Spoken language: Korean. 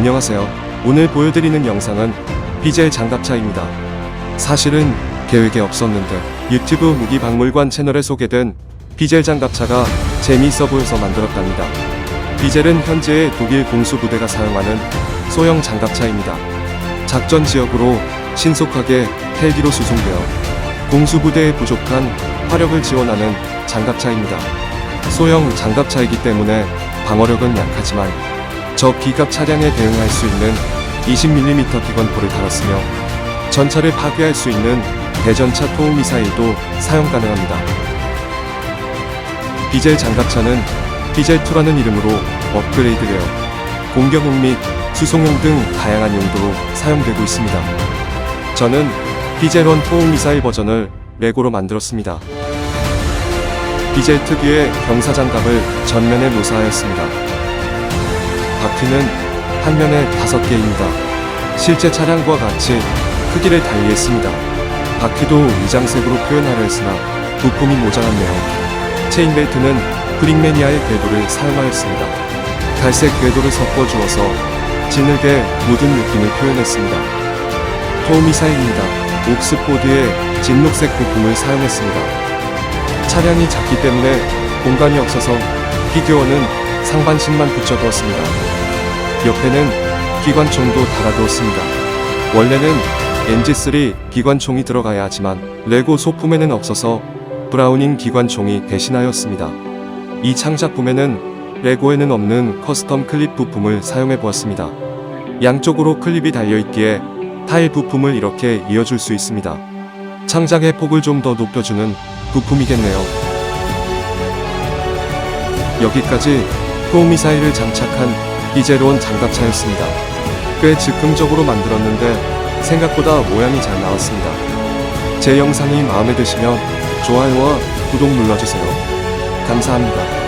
안녕하세요. 오늘 보여드리는 영상은 비젤 장갑차입니다. 사실은 계획에 없었는데 유튜브 무기박물관 채널에 소개된 비젤 장갑차가 재미있어 보여서 만들었답니다. 비젤은 현재의 독일 공수부대가 사용하는 소형 장갑차입니다. 작전 지역으로 신속하게 헬기로 수송되어 공수부대의 부족한 화력을 지원하는 장갑차입니다. 소형 장갑차이기 때문에 방어력은 약하지만 적 기갑 차량에 대응할 수 있는 20mm 기관포를 달았으며 전차를 파괴할 수 있는 대전차 토우 미사일도 사용 가능합니다. 비젤 장갑차는 비젤2라는 이름으로 업그레이드되어 공격용 및 수송용 등 다양한 용도로 사용되고 있습니다. 저는 비젤1 토우 미사일 버전을 레고로 만들었습니다. 비젤 특유의 경사 장갑을 전면에 노사하였습니다. 바퀴는 한 면에 5개입니다. 실제 차량과 같이 크기를 달리했습니다. 바퀴도 위장색으로 표현하려 했으나 부품이 모자랐네요. 체인벨트는 프링매니아의 궤도를 사용하였습니다. 갈색 궤도를 섞어 주어서 진흙에 묻은 느낌을 표현했습니다. 토미사일입니다. 옥스포드의 진녹색 부품을 사용했습니다. 차량이 작기 때문에 공간이 없어서 피규어는 상반신만 붙여두었습니다. 옆에는 기관총도 달아두었습니다. 원래는 NG3 기관총이 들어가야 하지만 레고 소품에는 없어서 브라우닝 기관총이 대신하였습니다. 이 창작품에는 레고에는 없는 커스텀 클립 부품을 사용해 보았습니다. 양쪽으로 클립이 달려있기에 타일 부품을 이렇게 이어줄 수 있습니다. 창작의 폭을 좀 더 높여주는 부품이겠네요. 여기까지 토미사일을 장착한 비제로온 장갑차였습니다. 꽤 즉흥적으로 만들었는데 생각보다 모양이 잘 나왔습니다. 제 영상이 마음에 드시면 좋아요와 구독 눌러주세요. 감사합니다.